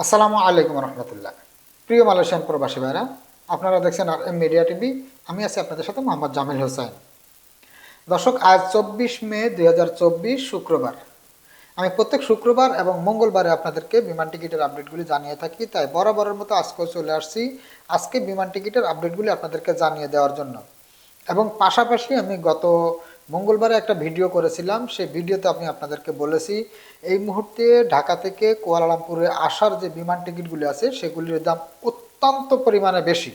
আসসালামু আলাইকুম রহমতুল্লাহ। প্রিয় মালয়েশিয়ান প্রবাসী ভাইরা, আপনারা দেখছেন আর এম মিডিয়া টিভি, আমি আছি আপনাদের সাথে মোহাম্মদ জামিল হোসেন। দর্শক, আজ চব্বিশ মে দুই হাজার চব্বিশ শুক্রবার। আমি প্রত্যেক শুক্রবার এবং মঙ্গলবারে আপনাদেরকে বিমান টিকিটের আপডেটগুলি জানিয়ে থাকি, তাই বরাবরের মতো আজকেও চলে আসছি আজকে বিমান টিকিটের আপডেটগুলি আপনাদেরকে জানিয়ে দেওয়ার জন্য। এবং পাশাপাশি আমি গত মঙ্গলবারে একটা ভিডিও করেছিলাম, সেই ভিডিওতে আমি আপনাদেরকে বলেছি, এই মুহূর্তে ঢাকা থেকে কুয়ালালামপুরে আসার যে বিমান টিকিটগুলি আছে, সেগুলির দাম অত্যন্ত পরিমাণে বেশি।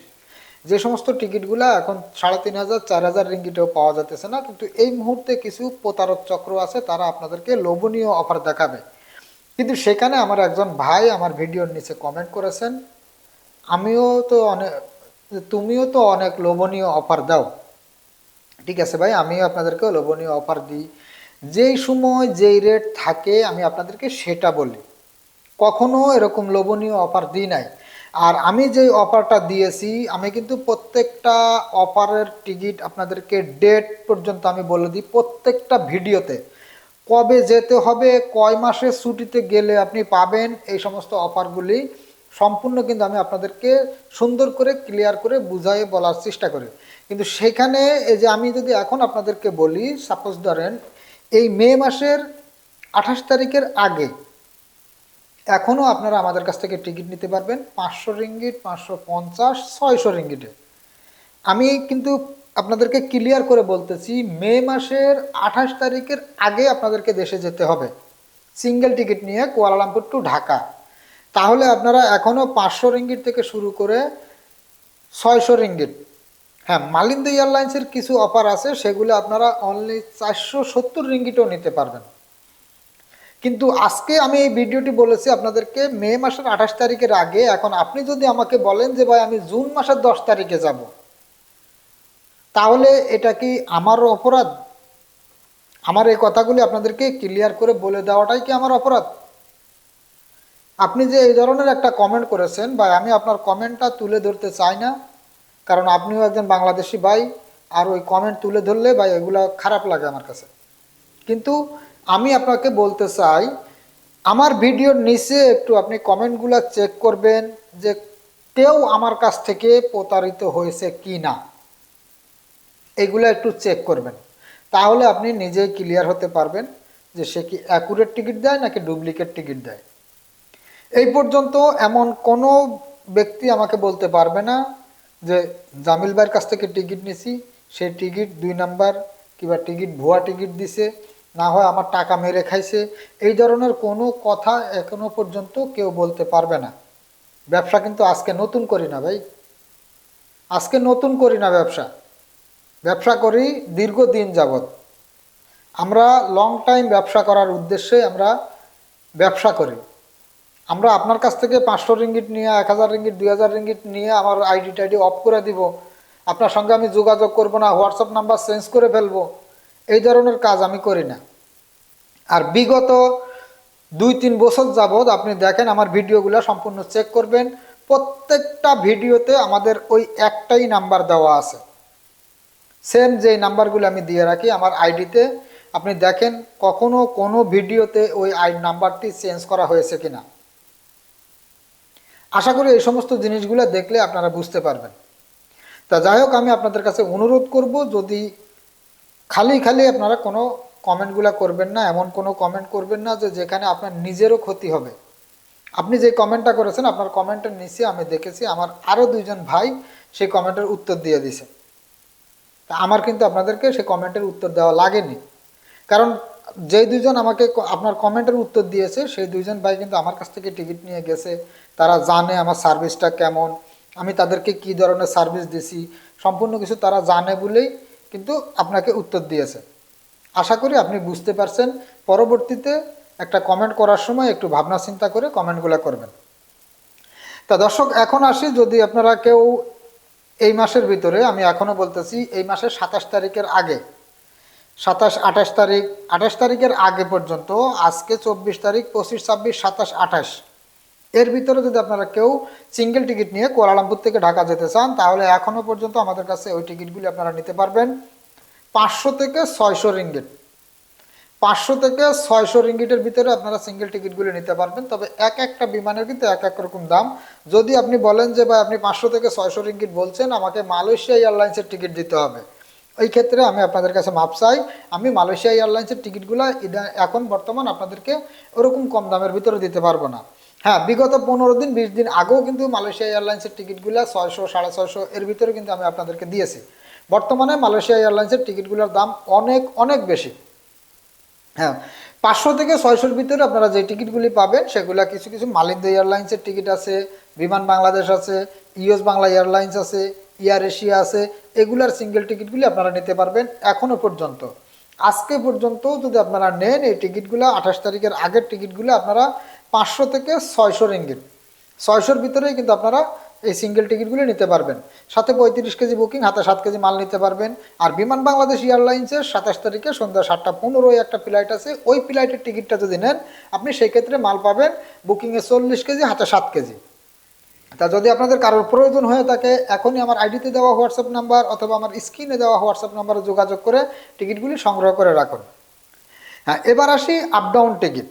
যে সমস্ত টিকিটগুলো এখন সাড়ে তিন হাজার, চার হাজার রিঙ্গিটেও পাওয়া যাচ্ছে না, কিন্তু এই মুহূর্তে কিছু প্রতারক চক্র আছে, তারা আপনাদেরকে লোভনীয় অফার দেখাবে। কিন্তু সেখানে আমার একজন ভাই আমার ভিডিওর নিচে কমেন্ট করেছেন, আমিও তো অনেক তুমিও তো অনেক লোভনীয় অফার দাও। ঠিক আছে ভাই, আমিও আপনাদেরকে লোভনীয় অফার দিই। যেই সময় যেই রেট থাকে, আমি আপনাদেরকে সেটা বলি। কখনো এরকম লোভনীয় অফার দিই নাই। আর আমি যে অফারটা দিয়েছি, আমি কিন্তু প্রত্যেকটা অফারের টিকিট আপনাদেরকে ডেট পর্যন্ত আমি বলে দিই প্রত্যেকটা ভিডিওতে কবে যেতে হবে, কয় মাসের ছুটিতে গেলে আপনি পাবেন, এই সমস্ত অফারগুলি সম্পূর্ণ কিন্তু আমি আপনাদেরকে সুন্দর করে ক্লিয়ার করে বুঝাই বলার চেষ্টা করি। কিন্তু সেখানে এই যে আমি যদি এখন আপনাদেরকে বলি সাপোজ ধরেন এই মে মাসের আঠাশ তারিখের আগে এখনও আপনারা আমাদের কাছ থেকে টিকিট নিতে পারবেন পাঁচশো রিঙ্গিট পাঁচশো পঞ্চাশ, ছয়শো রিঙ্গিটে আমি কিন্তু আপনাদেরকে ক্লিয়ার করে বলতেছি, মে মাসের আঠাশ তারিখের আগে আপনাদেরকে দেশে যেতে হবে। সিঙ্গেল টিকিট নিয়ে কুয়ালালামপুর টু ঢাকা তাহলে আপনারা এখনও পাঁচশো রিঙ্গিট থেকে শুরু করে ছয়শো রিঙ্গিট হ্যাঁ মালিন্দ এয়ারলাইন্সের কিছু অফার আছে, সেগুলো আপনারা অনলি চারশো সত্তর রিঙ্গিটও নিতে পারবেন। কিন্তু আজকে আমি এই ভিডিওটি বলেছি আপনাদেরকে, মে মাসের আঠাশ তারিখের আগে। এখন আপনি যদি আমাকে বলেন যে, ভাই, আমি জুন মাসের দশ তারিখে যাব, তাহলে এটা কি আমারও অপরাধ? আমার এই কথাগুলি আপনাদেরকে ক্লিয়ার করে বলে দেওয়াটাই কি আমার অপরাধ? আপনি যে এই ধরনের একটা কমেন্ট করেছেন, ভাই, আমি আপনার কমেন্টটা তুলে ধরতে চাই না। কারণ আপনিও একজন বাংলাদেশি ভাই, আর ওই কমেন্ট তুলে ধরলে, ভাই, এগুলো খারাপ লাগে আমার কাছে। কিন্তু আমি আপনাকে বলতে চাই, আমার ভিডিওর নিচে একটু আপনি কমেন্টগুলো চেক করবেন যে কেউ আমার কাছ থেকে প্রতারিত হয়েছে কি না এগুলো একটু চেক করবেন। তাহলে আপনি নিজেই ক্লিয়ার হতে পারবেন যে সে কি অ্যাকুরেট টিকিট দেয় নাকি ডুপ্লিকেট টিকিট দেয়। এই পর্যন্ত এমন কোনো ব্যক্তি আমাকে বলতে পারবে না যে জামিল ভাইয়ের কাছ থেকে টিকিট নিছি সেই টিকিট দুই নাম্বার কিংবা টিকিট ভুয়া টিকিট দিছে, না হয় আমার টাকা মেরে খাইছে, এই ধরনের কোনো কথা এখনও পর্যন্ত কেউ বলতে পারবে না। ব্যবসা কিন্তু আজকে নতুন করি না ভাই। আজকে নতুন করি না ব্যবসা। ব্যবসা করি দীর্ঘদিন যাবৎ। আমরা লং টাইম ব্যবসা করার উদ্দেশ্যে আমরা ব্যবসা করি। আমরা আপনার কাছ থেকে পাঁচশো রিঙ্গিট নিয়ে, এক হাজার রিঙ্গিট দুই হাজার রিঙ্গিট নিয়ে আমার আইডি টাইডি অফ করে দিব। আপনার সঙ্গে আমি যোগাযোগ করব না হোয়াটসঅ্যাপ নাম্বার চেঞ্জ করে ফেলব। এই ধরনের কাজ আমি করি না। আর বিগত দুই, তিন বছর যাবৎ আপনি দেখেন আমার ভিডিওগুলো সম্পূর্ণ চেক করবেন। প্রত্যেকটা ভিডিওতে আমাদের ওই একটাই নাম্বার দেওয়া আছে। সেম যে নাম্বারগুলো আমি দিয়ে রাখি আমার আইডিতে আপনি দেখেন কখনো কোনো ভিডিওতে ওই আই নাম্বারটি চেঞ্জ করা হয়েছে কিনা। আশা করি এই সমস্ত জিনিসগুলো দেখলে আপনারা বুঝতে পারবেন। তা যাই হোক, আমি আপনাদের কাছে অনুরোধ করব, যদি খালি খালি আপনারা কোনো কমেন্টগুলো করবেন না, এমন কোনো কমেন্ট করবেন না যে যেখানে আপনার নিজেরও ক্ষতি হবে। আপনি যে কমেন্টটা করেছেন, আপনার কমেন্টের নিচে আমি দেখেছি, আমার আরও দুইজন ভাই সেই কমেন্টের উত্তর দিয়ে দিছে তা আমার কিন্তু আপনাদেরকে সেই কমেন্টের উত্তর দেওয়া লাগেনি। কারণ যেই দুজন আমাকে আপনার কমেন্টের উত্তর দিয়েছে, সেই দুইজন ভাই কিন্তু আমার কাছ থেকে টিকিট নিয়ে গেছে। তারা জানে আমার সার্ভিসটা কেমন, আমি তাদেরকে কি ধরনের সার্ভিস দিছি, সম্পূর্ণ কিছু তারা জানে বলেই কিন্তু আপনাকে উত্তর দিয়েছে। আশা করি আপনি বুঝতে পারছেন। পরবর্তীতে একটা কমেন্ট করার সময় একটু ভাবনা চিন্তা করে কমেন্টগুলো করবেন। তা দর্শক, এখন আসি যদি আপনারা কেউ এই মাসের ভিতরে, আমি এখনও বলতেছি, এই মাসের সাতাশ তারিখের আগে সাতাশ, আঠাশ তারিখ, আঠাশ তারিখের আগে পর্যন্ত, আজকে চব্বিশ তারিখ, পঁচিশ, ছাব্বিশ, সাতাশ, আঠাশ। এর ভিতরে যদি আপনারা কেউ সিঙ্গেল টিকিট নিয়ে কুয়ালালামপুর থেকে ঢাকা যেতে চান, তাহলে এখনও পর্যন্ত আমাদের কাছে ওই টিকিটগুলি আপনারা নিতে পারবেন। পাঁচশো থেকে ছয়শো রিঙ্গিট পাঁচশো থেকে ছয়শো রিঙ্গিটের ভিতরে আপনারা সিঙ্গেল টিকিটগুলি নিতে পারবেন, তবে এক একটা বিমানের কিন্তু এক এক রকম দাম। যদি আপনি বলেন যে, ভাই, আপনি পাঁচশো থেকে ছয়শো রিঙ্গিট বলছেন, আমাকে মালয়েশিয়া এয়ারলাইন্সের টিকিট দিতে হবে। ওই ক্ষেত্রে আমি আপনাদের কাছে মাপ চাই। আমি মালয়েশিয়া এয়ারলাইন্সের টিকিটগুলো এখন বর্তমান আপনাদেরকে ওরকম কম দামের ভিতরে দিতে পারব না। হ্যাঁ বিগত পনেরো দিন, বিশ দিন আগেও কিন্তু মালয়েশিয়া এয়ারলাইন্সের টিকিটগুলো ছয়শো, সাড়ে ছয়শো এর ভিতরে কিন্তু আমি আপনাদেরকে দিয়েছি। বর্তমানে মালয়েশিয়া এয়ারলাইন্সের টিকিটগুলোর দাম অনেক অনেক বেশি। হ্যাঁ পাঁচশো থেকে ছয়শোর ভিতরে আপনারা যে টিকিটগুলি পাবেন, সেগুলো কিছু কিছু মালিন্দ এয়ারলাইন্সের টিকিট আছে, বিমান বাংলাদেশ আছে, ইউএস বাংলা এয়ারলাইন্স আছে এয়ার এশিয়া আছে, এগুলার সিঙ্গেল টিকিটগুলি আপনারা নিতে পারবেন এখনও পর্যন্ত। আজকে পর্যন্ত যদি আপনারা নেন এই টিকিটগুলো আঠাশ তারিখের আগের টিকিটগুলো আপনারা পাঁচশো থেকে ছয়শো রিঙ্গিট ছয়শোর ভিতরেই কিন্তু আপনারা এই সিঙ্গেল টিকিটগুলি নিতে পারবেন। সাথে পঁয়ত্রিশ কেজি বুকিং হাতে সাত কেজি মাল নিতে পারবেন। আর বিমান বাংলাদেশ এয়ারলাইন্সের সাতাশ তারিখে সন্ধ্যা সাতটা পনেরোই একটা ফ্লাইট আছে, ওই ফ্লাইটের টিকিটটা যদি নেন, আপনি সেই ক্ষেত্রে মাল পাবেন বুকিংয়ে চল্লিশ কেজি, হাতে সাত কেজি। তা যদি আপনাদের কারোর প্রয়োজন হয়ে থাকে এখনই আমার আইডিতে দেওয়া হোয়াটসঅ্যাপ নাম্বার অথবা আমার স্ক্রিনে দেওয়া হোয়াটসঅ্যাপ নাম্বারে যোগাযোগ করে টিকিটগুলি সংগ্রহ করে রাখুন। হ্যাঁ এবার আসি আপডাউন টিকিট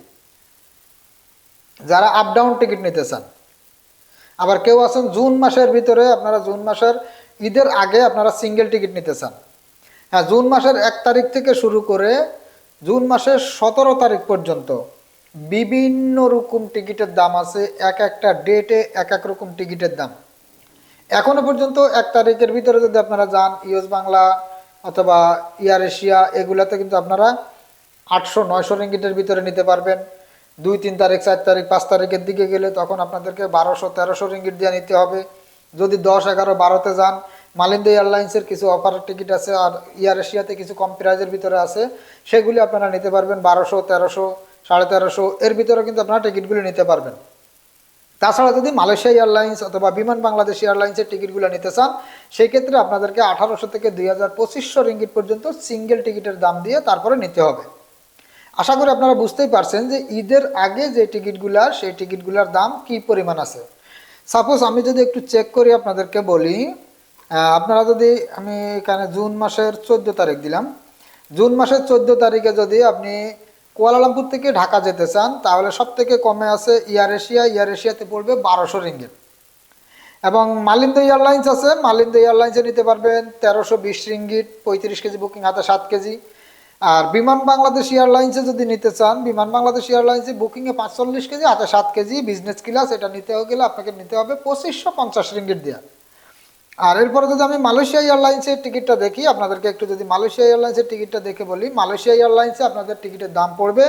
যারা আপ ডাউন টিকিট নিতে চান, আবার কেউ আছেন জুন মাসের ভিতরে, আপনারা জুন মাসের ঈদের আগে আপনারা সিঙ্গেল টিকিট নিতে চান। হ্যাঁ জুন মাসের এক তারিখ থেকে শুরু করে জুন মাসের সতেরো তারিখ পর্যন্ত বিভিন্ন রকম টিকিটের দাম আছে, এক একটা ডেটে এক এক রকম টিকিটের দাম। এখনও পর্যন্ত এক তারিখের ভিতরে যদি আপনারা যান ইউএস বাংলা অথবা এয়ার এশিয়া এগুলাতে কিন্তু আপনারা আটশো নয়শো রিঙ্গিটের ভিতরে নিতে পারবেন। দুই, তিন তারিখ, চার তারিখ, পাঁচ তারিখের দিকে গেলে তখন আপনাদেরকে বারোশো, তেরোশো রিঙ্গিট দিয়ে নিতে হবে। যদি দশ, এগারো, বারোতে যান, মালিন্দা এয়ারলাইন্সের কিছু অফারের টিকিট আছে আর এয়ার এশিয়াতে কিছু কম প্রাইজের ভিতরে আছে, সেগুলি আপনারা নিতে পারবেন বারোশো, তেরোশো। সাড়ে তেরোশো, এর ভিতরে কিন্তু আপনারা টিকিটগুলি নিতে পারবেন। তাছাড়া যদি মালয়েশিয়া এয়ারলাইন্স অথবা বিমান বাংলাদেশ এয়ারলাইন্সের টিকিটগুলো নিতে চান সেই ক্ষেত্রে আপনাদেরকে আঠারোশো থেকে দুই হাজার পঁচিশশো রিঙ্গিট পর্যন্ত সিঙ্গেল টিকিটের দাম দিয়ে তারপরে নিতে হবে। আশা করি আপনারা বুঝতেই পারছেন যে ঈদের আগে যে টিকিটগুলা, সেই টিকিটগুলোর দাম কি পরিমাণ আছে। সাপোজ আমি যদি একটু চেক করি আপনাদেরকে বলি আপনারা যদি আমি এখানে জুন মাসের চোদ্দ তারিখ দিলাম, জুন মাসের চোদ্দ তারিখে যদি আপনি কুয়ালালামপুর থেকে ঢাকা যেতে চান, তাহলে সব থেকে কমে আছে এয়ার এশিয়া এয়ার এশিয়াতে পড়বে বারোশো রিঙ্গিত। এবং মালিন্দ এয়ারলাইন্স আছে, মালিন্দ এয়ারলাইন্সে নিতে পারবেন তেরোশো বিশ রিঙ্গিট পঁয়ত্রিশ কেজি বুকিং হাতে সাত কেজি। আর বিমান বাংলাদেশ এয়ারলাইন্সে যদি নিতে চান, বিমান বাংলাদেশ এয়ারলাইন্সে বুকিংয়ে পাঁচচল্লিশ কেজি, হাতে সাত কেজি বিজনেস ক্লাস এটা নিতে গেলে আপনাকে নিতে হবে পঁচিশশো পঞ্চাশ রিঙ্গিট দেওয়া আর এরপরে যদি আমি মালয়েশিয়া এয়ারলাইন্সের টিকিটটা দেখি, আপনাদেরকে একটু যদি মালয়েশিয়া এয়ারলাইন্সের টিকিটটা দেখে বলি, মালয়েশিয়া এয়ারলাইন্সে আপনাদের টিকিটের দাম পড়বে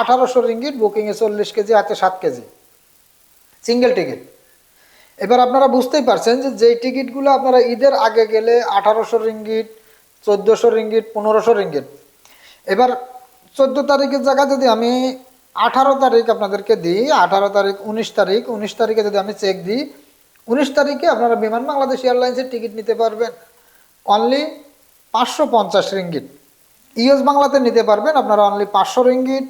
আঠারোশো রিঙ্গিট বুকিংয়ে চল্লিশ কেজি হাতে সাত কেজি। সিঙ্গেল টিকিট এবার আপনারা বুঝতেই পারছেন যে যেই টিকিটগুলো আপনারা ঈদের আগে গেলে আঠারোশো রিঙ্গিট চোদ্দোশো রিঙ্গিট পনেরোশো রিঙ্গিট এবার চোদ্দ তারিখের জায়গা যদি আমি আঠারো তারিখ আপনাদেরকে দিই, আঠারো তারিখ, উনিশ তারিখ, উনিশ তারিখে যদি আমি চেক দিই উনিশ তারিখে আপনারা বিমান বাংলাদেশ এয়ারলাইন্সের টিকিট নিতে পারবেন। অনলি পাঁচশো পঞ্চাশ রিঙ্গিট ইউএস বাংলাতে নিতে পারবেন আপনারা অনলি পাঁচশো রিঙ্গিট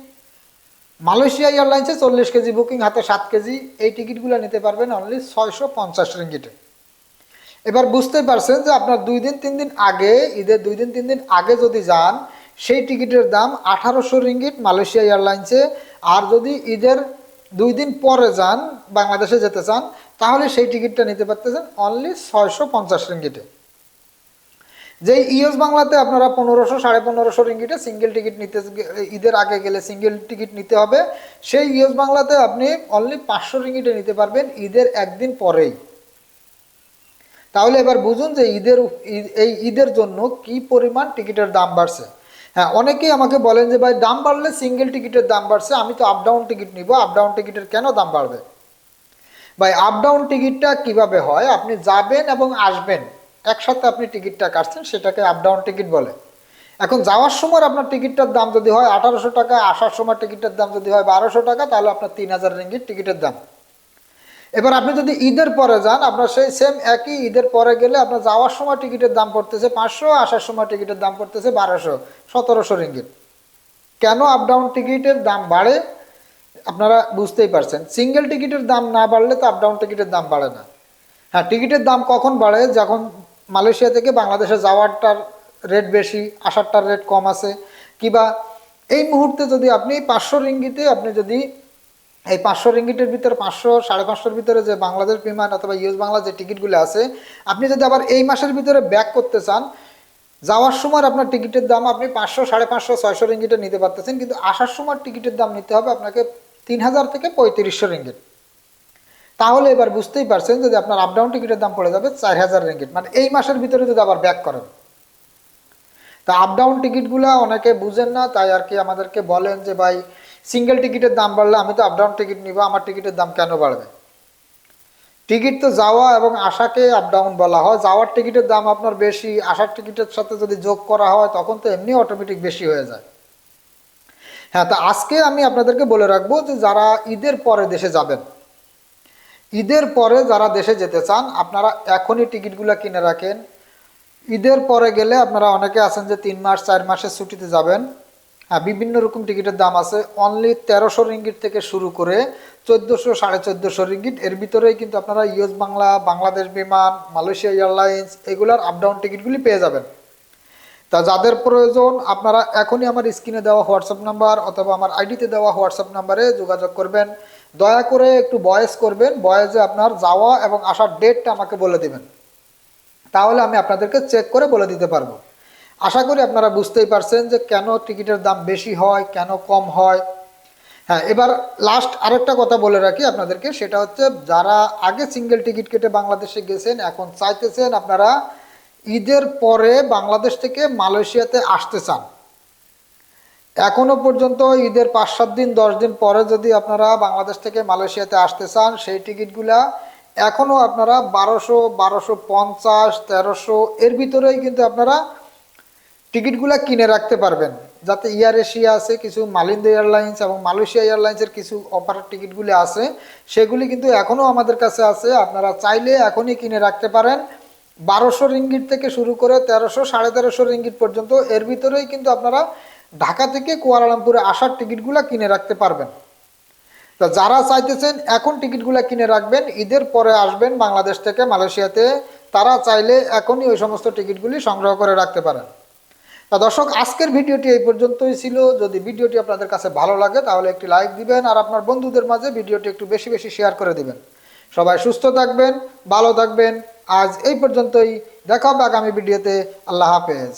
মালয়েশিয়া এয়ারলাইন্সে চল্লিশ কেজি, বুকিং হাতে সাত কেজি। এই টিকিটগুলো নিতে পারবেন অনলি ছয়শো পঞ্চাশ রিঙ্গিটে এবার বুঝতেই পারছেন যে আপনার দুই দিন, তিন দিন আগে, ঈদের দুই দিন, তিন দিন আগে যদি যান, সেই টিকিটের দাম আঠারোশো রিঙ্গিট মালয়েশিয়া এয়ারলাইন্সে। আর যদি ঈদের দুই দিন পরে যান, বাংলাদেশে যেতে চান, তাহলে সেই টিকিটটা নিতে পারতেছেন অনলি ছয়শো পঞ্চাশ রিঙ্গিটে যেই ইউএস বাংলাতে আপনারা পনেরোশো, সাড়ে পনেরোশো রিঙ্গিটে সিঙ্গেল টিকিট নিতে ঈদের আগে গেলে সিঙ্গেল টিকিট নিতে হবে। সেই ইউএস বাংলাতে আপনি অনলি পাঁচশো রিঙ্গিটে নিতে পারবেন ঈদের একদিন পরেই। তাহলে এবার বুঝুন যে ঈদের ঈদ- এই ঈদের জন্য কি পরিমাণ টিকিটের দাম বাড়ছে। হ্যাঁ অনেকেই আমাকে বলেন যে, ভাই, দাম বাড়লে সিঙ্গেল টিকিটের দাম বাড়ছে, আমি তো আপ ডাউন টিকিট নিব। আপ ডাউন টিকিটের কেন দাম বাড়বে? ভাই আপ ডাউন টিকিটটা কীভাবে হয়? আপনি যাবেন এবং আসবেন। একসাথে আপনি টিকিটটা কাটছেন, সেটাকে আপ ডাউন টিকিট বলে। এখন যাওয়ার সময় আপনার টিকিটটার দাম যদি হয় আঠারোশো টাকা, আসার সময় টিকিটের দাম যদি হয় বারোশো টাকা, তাহলে আপনার তিন হাজার রিঙ্গিট টিকিটের দাম। এবার আপনি যদি ঈদের পরে যান, আপনার সেই সেম একই ঈদের পরে গেলে আপনার যাওয়ার সময় টিকিটের দাম পড়তেছে পাঁচশো, আসার সময় টিকিটের দাম পড়তেছে বারোশো, সতেরোশো রিঙ্গিট কেন আপ ডাউন টিকিটের দাম বাড়ে? আপনারা বুঝতেই পারছেন। সিঙ্গেল টিকিটের দাম না বাড়লে তো আপ ডাউন টিকিটের দাম বাড়ে না। হ্যাঁ টিকিটের দাম কখন বাড়ে? যখন মালয়েশিয়া থেকে বাংলাদেশে যাওয়ারটার রেট বেশি, আসারটার রেট কম আছে, কিবা এই মুহূর্তে যদি আপনি পাঁচশো রিঙ্গিতে আপনি যদি এই পাঁচশো রিঙ্গিটের ভিতরে পাঁচশো, সাড়ে পাঁচশোর ভিতরে যে বাংলাদেশ বিমান অথবা ইউএস বাংলা যে টিকিটগুলো আছে, আপনি যদি আবার এই মাসের ভিতরে ব্যাক করতে চান, যাওয়ার সময় আপনার টিকিটের দাম আপনি পাঁচশো, সাড়ে পাঁচশো, ছয়শো রিঙ্গিটে নিতে পারতেছেন, কিন্তু আসার সময় টিকিটের দাম নিতে হবে আপনাকে তিন হাজার থেকে পঁয়ত্রিশশো রিঙ্গিট। তাহলে এবার বুঝতেই পারছেন যদি আপনার আপ ডাউন টিকিটের দাম পড়ে যাবে চার হাজার রিঙ্গিট। মানে এই মাসের ভিতরে যদি আবার ব্যাক করেন। তা আপ ডাউন টিকিটগুলো অনেকে বুঝেন না, তাই আর কি আমাদেরকে বলেন যে, ভাই সিঙ্গেল টিকিটের দাম বাড়লে আমি তো আপ ডাউন টিকিট নিব, আমার টিকিটের দাম কেন বাড়বে? টিকিট তো যাওয়া এবং আসাকে আপ ডাউন বলা হয়। যাওয়ার টিকিটের দাম আপনার বেশি, আসার টিকিটের সাথে যদি যোগ করা হয়, তখন তো এমনি অটোমেটিক বেশি হয়ে যায়। হ্যাঁ তা আজকে আমি আপনাদেরকে বলে রাখব যে যারা ঈদের পরে দেশে যাবেন, ঈদের পরে যারা দেশে যেতে চান, আপনারা এখনই টিকিটগুলো কিনে রাখেন। ঈদের পরে গেলে আপনারা অনেকে আছেন যে তিন মাস, চার মাসের ছুটিতে যাবেন। হ্যাঁ বিভিন্ন রকম টিকিটের দাম আছে। অনলি তেরোশো রিঙ্গিট থেকে শুরু করে চোদ্দোশো, সাড়ে চোদ্দোশো রিঙ্গিট এর ভিতরেই কিন্তু আপনারা US Bangla, Bangladesh Biman, Malaysia airlines এগুলার আপ ডাউন টিকিটগুলি পেয়ে যাবেন। তা যাদের প্রয়োজন, আপনারা এখনই আমার স্ক্রিনে দেওয়া হোয়াটসঅ্যাপ নাম্বার অথবা আমার আইডিতে দেওয়া হোয়াটসঅ্যাপ নাম্বারে যোগাযোগ করবেন। দয়া করে একটু বয়েস করবেন, বয়েসে আপনার যাওয়া এবং আসার ডেটটা আমাকে বলে দিবেন। তাহলে আমি আপনাদেরকে চেক করে বলে দিতে পারব। আশা করি আপনারা বুঝতেই পারছেন যে কেন টিকিটের দাম বেশি হয়, কেন কম হয়। হ্যাঁ এবার লাস্ট আরেকটা কথা বলে রাখি আপনাদেরকে, সেটা হচ্ছে যারা আগে সিঙ্গেল টিকিট কেটে বাংলাদেশে গেছেন, এখন চাইতেছেন আপনারা ঈদের পরে বাংলাদেশ থেকে মালয়েশিয়াতে আসতে চান। এখনও পর্যন্ত ঈদের পাঁচ, সাত দিন, দশ দিন পরে যদি আপনারা বাংলাদেশ থেকে মালয়েশিয়াতে আসতে চান, সেই টিকিটগুলা এখনও আপনারা বারোশো বারোশো পঞ্চাশ, তেরোশো, এর ভিতরেই কিন্তু আপনারা টিকিটগুলা কিনে রাখতে পারবেন। যাতে এয়ার এশিয়া আছে, কিছু মালিন্দ এয়ারলাইন্স এবং মালয়েশিয়া এয়ারলাইন্সের কিছু অপারেট টিকিটগুলি আছে, সেগুলি কিন্তু এখনও আমাদের কাছে আছে। আপনারা চাইলে এখনই কিনে রাখতে পারেন। বারোশো রিঙ্গিট থেকে শুরু করে তেরোশো, সাড়ে তেরোশো রিঙ্গিট পর্যন্ত এর ভিতরেই কিন্তু আপনারা ঢাকা থেকে কুয়ালালামপুরে আসার টিকিটগুলো কিনে রাখতে পারবেন। তা যারা চাইতেছেন, এখন টিকিটগুলো কিনে রাখবেন। ঈদের পরে আসবেন বাংলাদেশ থেকে মালয়েশিয়াতে। তারা চাইলে এখনই ওই সমস্ত টিকিটগুলি সংগ্রহ করে রাখতে পারেন। তা দর্শক, আজকের ভিডিওটি এই পর্যন্তই ছিল। যদি ভিডিওটি আপনাদের কাছে ভালো লাগে, তাহলে একটি লাইক দিবেন আর আপনার বন্ধুদের মাঝে ভিডিওটি একটু বেশি বেশি শেয়ার করে দিবেন। সবাই সুস্থ থাকবেন, ভালো থাকবেন। আজ এই পর্যন্তই। দেখা হবে আগামী ভিডিওতে। আল্লাহ হাফেজ।